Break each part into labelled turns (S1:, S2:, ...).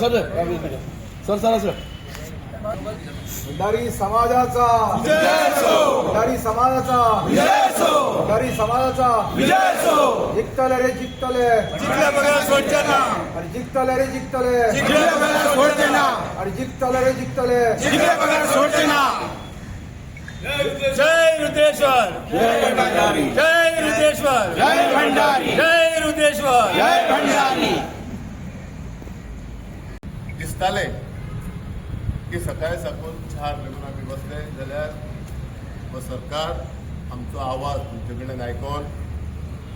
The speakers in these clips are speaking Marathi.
S1: Sir sir sir sir
S2: Bhandari समाजाचा. भंडारी समाजाचा. भंडारी समाजाचा. जिंकतले रे जिंकतले. अरे जिंकतले रे जिंकतले. अरे जिंकतले रे जिंकतले.
S3: जय रुद्रेश्वर.
S1: जय भंडारी.
S3: जय रुद्रेश्वर.
S1: जय भंडारी.
S3: जय रुद्रेश्वर.
S1: जय भंडारी.
S4: दिसताले की सकाळी साकून चार लागून आमी बसले. जाल्यार व सरकार आमचो आवाज तुमचे कडेन आयकोन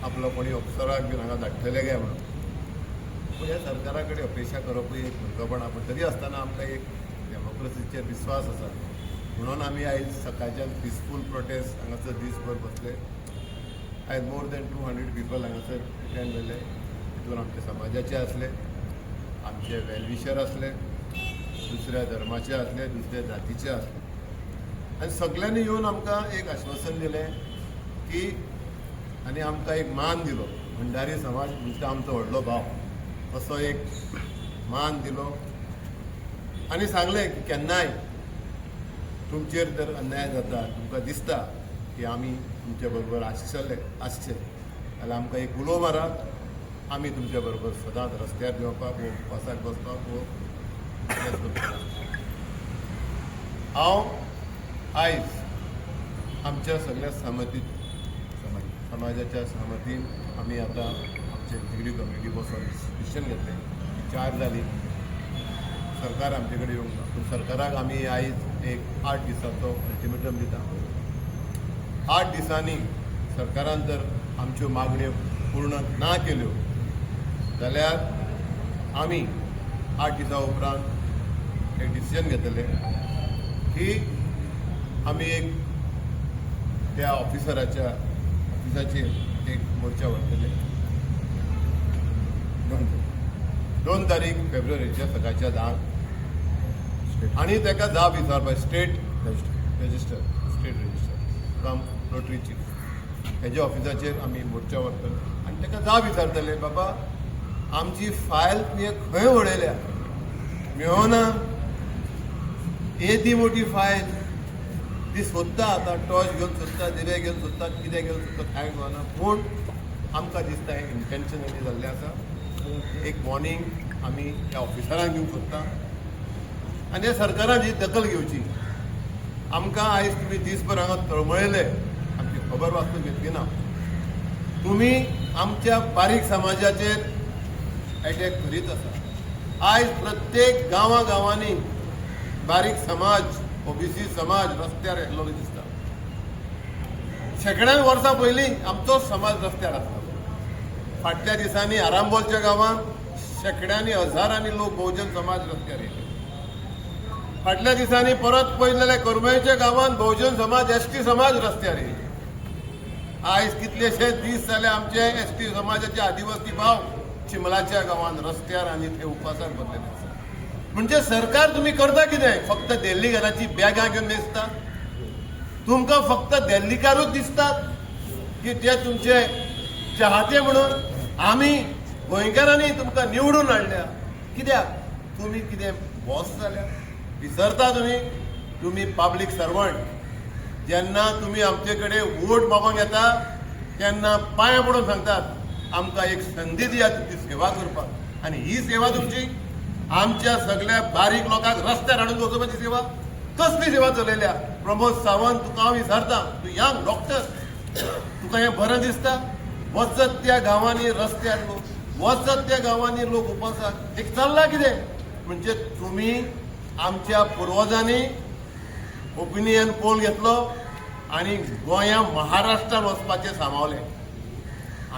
S4: आपलो कोणी अफसराक बीन हांगा धाडटले काय म्हणून पूण ह्या सरकारा कडेन अपेक्षा करपूय एक भुरगेपणा पूण तरी आसतना आमकां एक डेमोक्रेसीचेर विस्वास आसा. म्हणून आमी आयज सकाळच्यान पिसफूल प्रोटेस्ट हांगासर दीसभर बसले. आयज more than two hundred people हांगासर अटेंड जाले तितून आमचे समाजाचे आसले. आमचे वेलविशर असले दुसऱ्या धर्माचे असले दुसऱ्या जातीचे असले. आनी सगळ्यांनी येवन आमकां एक आश्वासन दिलें की आनी आमकां एक मान दिलो. भंडारी समाज म्हणजे आमचो व्हडलो भाव. असो एक मान दिलो. आनी सांगलें की केन्नाय तुमचेर जर अन्याय जाता तुमकां दिसता की आमी तुमचे बरोबर आसले आसचे जाल्यार आमकां एक उलो मारात आमी तुमच्या बरोबर सदांच रस्त्यार देवपाक वो बसाक बसपाक वो हांव आयज आमच्या सगळ्या सहमतीत समाज समाजाच्या सहमतीन आमी आतां आमचे झगडी कमिटी बसून डिसिशन घेतले. चार जाली सरकार आमचे कडेन येवंक ना पूण सरकाराक आमी आयज एक आठ दिसांचो अल्टिमेटम दिता. आठ दिसांनी सरकारान जर आमच्यो मागण्यो पूर्ण ना केल्यो जाल्यार आमी आठ दिसां उपरांत एक डिसिजन घेतले की आमी एक त्या ऑफिसराच्या ऑफिसाचेर एक मोर्चा व्हरतले दोन दोन तारीख फेब्रुवारीच्या सकाळच्या धांक आनी ताका जाप विचारपाक state register state register from notary chief हेज्या ऑफिसाचेर आमी मोर्चा व्हरतले आनी ताका जाप विचारतले बाबा आमची फायल तुवें खंय उडयल्या? मेळना येदी मोठी फायल ती सोदता आतां टॉर्च घेवन सोदता दिवे घेवन सोदता कितें घेवन सोदता कांय कळना पूण आमकां दिसता हें इंटेन्शनली जाल्लें आसा एक वॉर्निंग आमी त्या ऑफिसरांक दिवंक सोदता. आनी ह्या सरकारान ही दखल घेवची आमकां आयज तुमी दीसभर हांगा तळमळयले आमची खबर वाचून घेतली ना. तुमी आमच्या बारीक समाजाचेर अटॅक करीत आसा आयज प्रत्येक गांवा गांवांनी बारीक समाज ओबीसी समाज रस्त्यार येयल्लो दिसता. शेकड्यान वर्सां पयलीं आमचोच समाज रस्त्यार आसता. फाटल्या दिसांनी आरांबोलच्या गांवांत शेकड्यांनी हजारांनी लोक बहुजन समाज रस्त्यार येयले फाटल्या दिसांनी परत पळयलेल्या करमळेच्या गांवांत बहुजन समाज एस टी समाज रस्त्यार येयले आयज कितलेशेच दीस जाले आमचे एस टी समाजाचे आदिवासी भाव चिमलाच्या गांवांत रस्त्यार आनी ते उपासार बसलेले आसा म्हणजे सरकार तुमी करता कितें फक्त देल्ली घराची बॅगां घेवन न्हेसता तुमकां फक्त देल्लीकारूच दिसतात की ते तुमचे चाहते म्हणून आमी गोंयकारांनी तुमकां निवडून हाडल्या कित्याक तुमी कितें बॉस जाल्या विसरता तुमी तुमी पब्लीक सर्वंट जेन्ना तुमी आमचे कडेन वोट मागोंक येता तेन्ना पांयां पडून सांगतात आमकां एक संदी दिया तुमची सेवा करपाक. आनी ही सेवा तुमची आमच्या सगळ्या बारीक लोकांक रस्त्यार हाडून वचोवपाची सेवा. कसली सेवा चलयल्या? प्रमोद सावंत तुका हांव विचारता तूं यंग डॉक्टर. तुका हें बरें दिसता. वचत त्या गांवांनी रस्त्यार लोक वचत त्या गांवांनी लोक उपासात. एक चल्ला कितें? म्हणजे तुमी आमच्या पुर्वजांनी ओपिनियन पोल घेतलो आनी गोंया महाराष्ट्रान वचपाचें सामावलें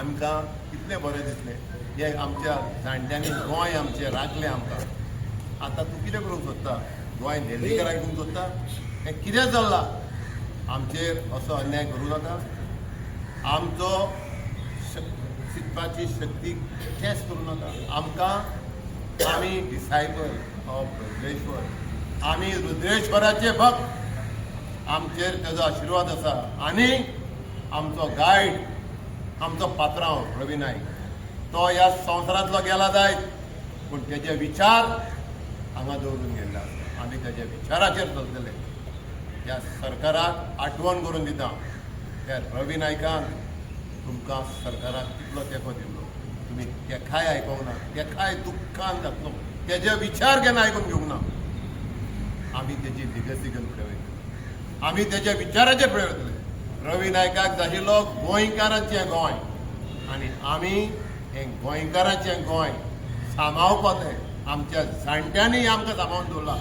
S4: आमकां कितलें बरें दिसलें. हे आमच्या जाणट्यांनी गोंय आमचें राखलें आमकां. आतां तूं कितें करूंक सोदता? गोंय देल्लीकारांक घेवंक सोदता? हें कितें चल्लां? आमचेर असो अन्याय करूं नाका. आमचो शिकपाची शक्ती ठेस करूं नाका. आमकां आमी डिसायबल ऑफ रुद्रेश्वर आमी रुद्रेश्वराचे भक्त. आमचेर तेजो आशिर्वाद आसा. आनी आमचो गायड आमचो पात्रांव रवी नायक तो ह्या संवसारांतलो गेला जायत पूण तेजे विचार हांगा दवरून गेल्ले आसा आमी तेज्या विचाराचेर चलतले ह्या सरकाराक आठवण करून दिता त्या रवी नायकान तुमकां सरकाराक कितलो तेंको दिल्लो तुमी तेखाय आयकोंक ना? तेखाय दुख्खान घातलो? तेजे विचार केन्ना आयकून घेवंक ना? आमी तेजी लिगसी घेवन फुडें वयतले आमी तेज्या विचाराचेर फुडें वयतले रवी नायकाक जाय आशिल्लो गोंयकारांचें गोंय. आनी आमी हें गोंयकारांचें गोंय सांबाळपाचें आमच्या जाणट्यांनी आमकां सांबाळून दवरला.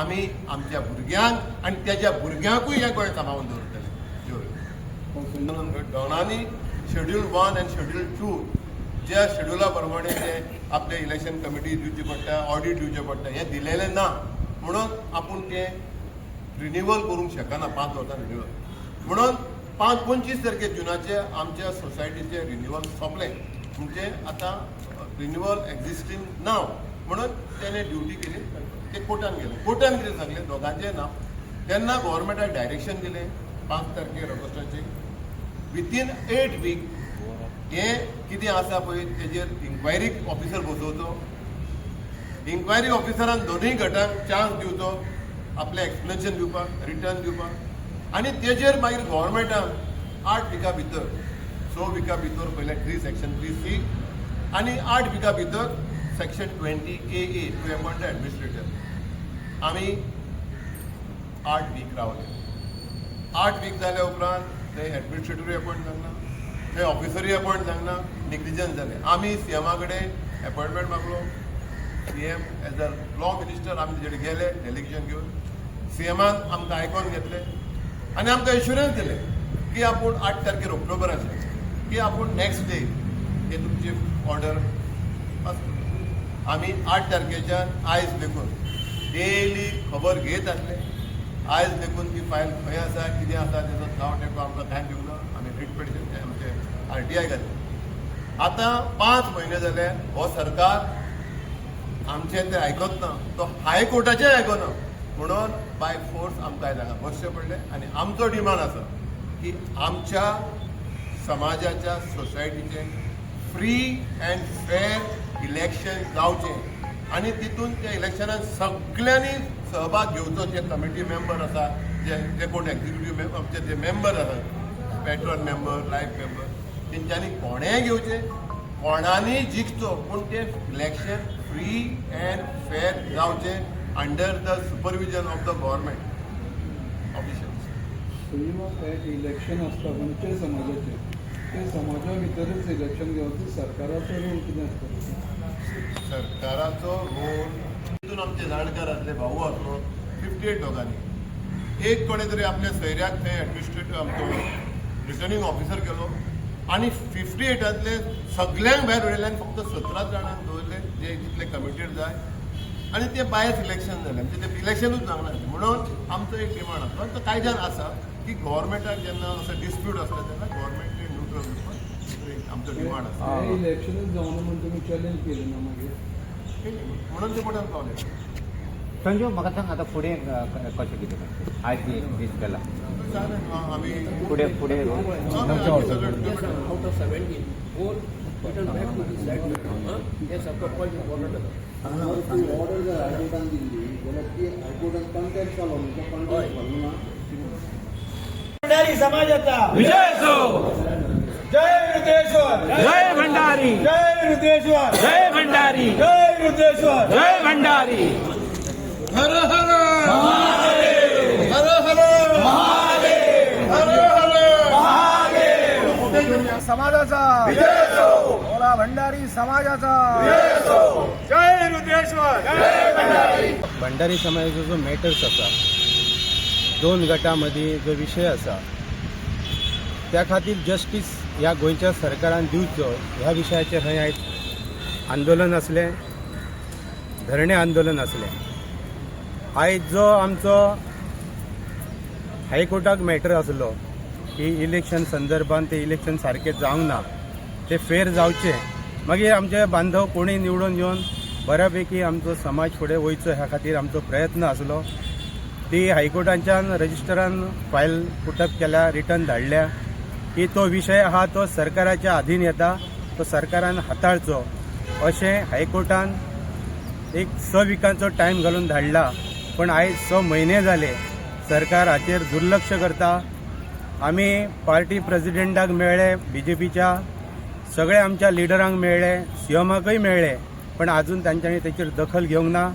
S4: आमी आमच्या भुरग्यांक आनी तेज्या भुरग्यांकूय हें गोंय सांबाळून दवरतले. देव डॉनांनी शेड्यूल वन आनी शेड्यूल टू ज्या शेड्युला प्रमाणे ते आपले इलेक्शन कमिटी दिवची पडटा ऑडिट दिवचें पडटा हें दिलेलें ना. म्हणून आपूण तें रिन्युवल करूंक शकना पांच वर्सां रिन्युवल म्हणून पांच पंचवीस तारखे जुनाचे आमच्या सोसायटीचे रिन्युअल सोंपलें. म्हणजे आतां रिन्युवल एक्झिस्टींग नाव म्हणून त्याने ड्युटी केली. ते कोर्टान गेले. कोर्टान कितें सांगलें. दोगांचें नांव. तेन्ना गोवोरमेंटाक डायरेक्शन दिलें. पांच तारखेर ऑगस्टाचे विथीन एट वीक हे कितें आसा पळय तेजेर इन्क्वायरी ऑफिसर बसोवचो इन्क्वायरी ऑफिसरान दोनूय गटांक चान्स दिवचो आपलें एक्सप्लेनेशन दिवपाक रिटर्न दिवपाक. आनी तेजेर मागीर गोवोरमेंटान आठ विका भितर. स विका भितर पयलें थ्री सेक्शन थ्री सी आनी आठ विका भितर section twenty A A to appoint administrator आमी आठ वीक रावले. आठ वीक जाल्या उपरांत थंय एडमिनिस्ट्रेटरूय अपॉयंट जावना थंय ऑफिसरूय अपॉयंट जावना निग्लिजन्स जालें आमी सी एमा कडेन appointment मागलो. C M as a law minister आमी तेजे कडेन गेले डेलिगेशन घेवन सी एमान आमकां आयकोन घेतलें. आनी आमकां इन्शुरन्स दिले की आपूण आठ तारखेर आसले की आपूण नेक्स्ट डे हे तुमची ऑर्डर आमी आठ तारखेच्यान आयज देखून डेली खबर घेत आसले. आयज देखून ती फायल खंय आसा कितें आसा तेजो नांव टेको आमकां कांय दिवना ना आमी रीट पिटीशन आमचे आर टी आय घातले आतां पांच म्हयने जाले हो सरकार आमचें तें आयकत ना. तो हायकोर्टाचें आयकना म्हणून बाय फोर्स आमकां आयज हांगा बसचें पडलें आनी आमचो डिमांड आसा की आमच्या समाजाच्या सोसायटीचें फ्री अँड फेर इलेक्शन जावचें आनी तितून त्या इलेक्शनान सगळ्यांनी सहभाग घेवचो जे कमिटी मेंबर आसा जे जे कोण एक्झिक्युटीव्ह मेंबर आमचे जे मेंबर आसात पेट्रोल मेंबर लायफ मेंबर तेंच्यांनी कोणेंय घेवचें कोणानी जिखचो पूण तें इलेक्शन फ्री अँड फेर जावचें under the supervision of the government officials
S5: पयलीं एक इलेक्शन आसता खंयच्याय समाजाचें. ते समाजा भितरच इलेक्शन घेवचें सरकाराचो रोल कितें आसता
S4: सरकाराचो रोल तितून आमचे जाणकार आसले भाऊ आसलो फिफ्टी एट दोगांनी एक कोणे तरी आपल्या सैऱ्याक थंय एडमिनिस्ट्रेटिव्ह आमचो रिटर्निंग ऑफिसर केलो. आनी फिफ्टी एटांतले सगळ्यांक भायर उडयले आनी फक्त सतरा जाणांक दवरले जे जितले कमिटेड जाय आनी ते बायस इलेक्शन जालें म्हणजे ते इलेक्शनूच जावना म्हणून आमचो एक डिमांड आनी तो कायद्यान आसा की गव्हर्मेंटाक जेन्ना असो डिस्प्यूट आसता तेन्ना गव्हर्मेंट न्यूट्रल दिवपाक आमचो डिमांड आसा
S5: इलेक्शनूच जावना म्हणून तुमी चॅलेंज केलें ना मागीर
S4: म्हणून ते कोणाक पावले
S6: संजू म्हाका सांग आतां फुडें कशें कितें आयज दीस केला फुडें फुडें
S7: out of 17, four return back to this side. Huh? Yes, of course, quite important.
S5: Order जर हायकोर्टान दिल्ली जाल्यार ती हायकोर्टान कॉन्टॅक्ट जालो तो कॉन्टॅक्ट भरलो ना
S3: भंडारी समाजाचा
S1: विजय असो
S3: जय रुद्रेश्वर
S1: जय भंडारी
S3: जय रुद्रेश्वर
S1: जय भंडारी
S3: जय रुद्रेश्वर
S1: जय भंडारी
S4: हर हर हर
S2: समाजाचा. ओला भंडारी समाजाचा.
S3: जय रुद्रेश्वर.
S8: भंडारी समाजाचो जो मॅटर्स आसा दोन गटां मदीं जो विशय आसा त्या खातीर जस्टीस ह्या गोंयच्या सरकारान दिवचो ह्या विशयाचेर थंय आयज आंदोलन असलें धरणे आंदोलन असलें. आयज जो आमचो हायकोर्टाक मॅटर आसलो ही इलेक्शन संदर्भात ते इलेक्शन सारकें जावंक ना ते फेर जावचे मागीर आमचे बांधव कोणीय निवडून येवन बऱ्यापैकी आमचो समाज फुडें वयचो ह्या खातीर आमचो प्रयत्न आसलो ती हायकोर्टाच्यान रजिस्टरान फायल पुटअप केल्या रिटर्न धाडल्या. की तो विशय आहा तो सरकाराच्या अधीन येता तो सरकारान हाताळचो. अशें हायकोर्टान एक स विकांचो टायम घालून धाडला. पण आयज स म्हयने जाले सरकार हाचेर दुर्लक्ष करता. आमी पार्टी प्रेसिडेंटाक मेळ्ळे बी जे पीच्या सगळे आमच्या लिडरांक मेळ्ळे सीएमाकय मेळ्ळे पण आजून तांच्यांनी तेचेर दखल घेवंक ना.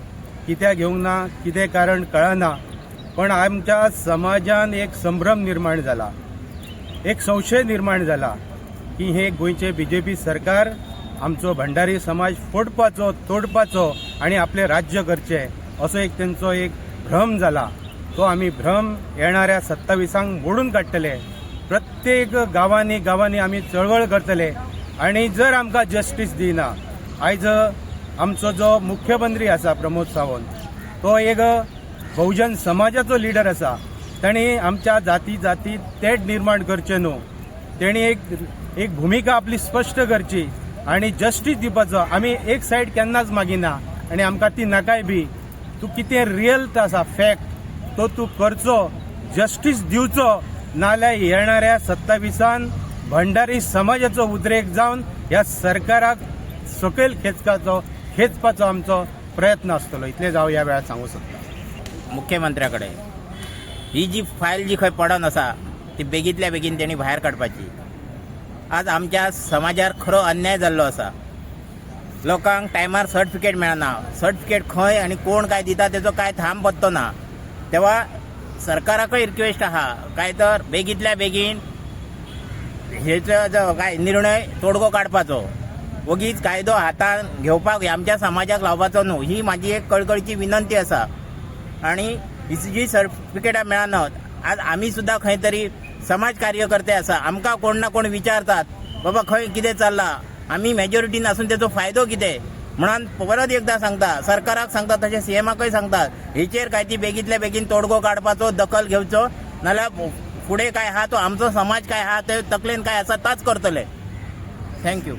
S8: कित्याक घेवंक ना कितें कारण कळना. पण आमच्या समाजान एक संभ्रम निर्माण जाला एक संशय निर्माण जाला की हे गोंयचे बी जे पी सरकार आमचो भंडारी समाज फोडपाचो तोडपाचो आणि आपले राज्य करचे असो एक तेंचो एक भ्रम जाला तो आमी भ्रम येणाऱ्या सत्तावीसांक मोडून काडटले प्रत्येक गांवांनी गांवांनी आमी चळवळ करतले. आणि जर आमकां जस्टीस दिना आयज आमचो जो मुख्यमंत्री आसा प्रमोद सावंत तो एक बहुजन समाजाचो लिडर आसा. ताणी आमच्या जाती जाती तेट निर्माण करचे न्हू. तेणी एक एक भुमिका आपली स्पश्ट करची आणि जस्टीस दिवपाचो आमी एक सायड केन्नाच मागिना. आणि आमकां ती नाकाय बी. तूं कितें रियल आसा फॅक्ट तो तूं करचो जस्टीस दिवचो नाल्या येणाऱ्या सत्ताविसान भंडारी समाजाचो उद्रेक जावन ह्या सरकाराक सकयल खेचकाचो खेचपाचो आमचो प्रयत्न आसतलो इतलेंच हांव ह्या वेळार सांगूं सोदतां
S9: मुख्यमंत्र्याकडे. ही जी फायल जी खंय पडून आसा ती बेगीतल्या बेगीन तेणी भायर काडपाची आज आमच्या समाजार खरो अन्याय जाल्लो आसा लोकांक टायमार सर्टिफिकेट मेळना. सर्टिफिकेट खंय आनी कोण काय दिता तेजो काय थांब पत्तो ना. तेव्हा सरकाराकडे रिक्वेस्ट आहा काय तर बेगीतल्या बेगीन हेचो जो काय निर्णय तोडगो काडपाचो वगीच कायदो हातान घेवपाक आमच्या समाजाक लावपाचो न्हू. ही म्हाजी एक कळकळीची विनंती आसा. आणि ही जी सर्टिफिकेटां मेळनात आज आमी सुद्दां खंय तरी समाज कार्यकर्ते आसा. आमकां कोण ना कोण विचारतात बाबा खंय कितें चल्लां? आमी मेजॉरिटीन आसून तेजो फायदो कितें? म्हणून परत एकदां सांगता सरकाराक सांगता तशें सीएमाकय सांगतात हेचेर काय ती बेगीतल्या बेगीन तोडगो काडपाचो दखल घेवचो नाल्यार फुडें काय आहा तो आमचो समाज काय आहा ते तकलेन काय आसा ताच करतले. थँक्यू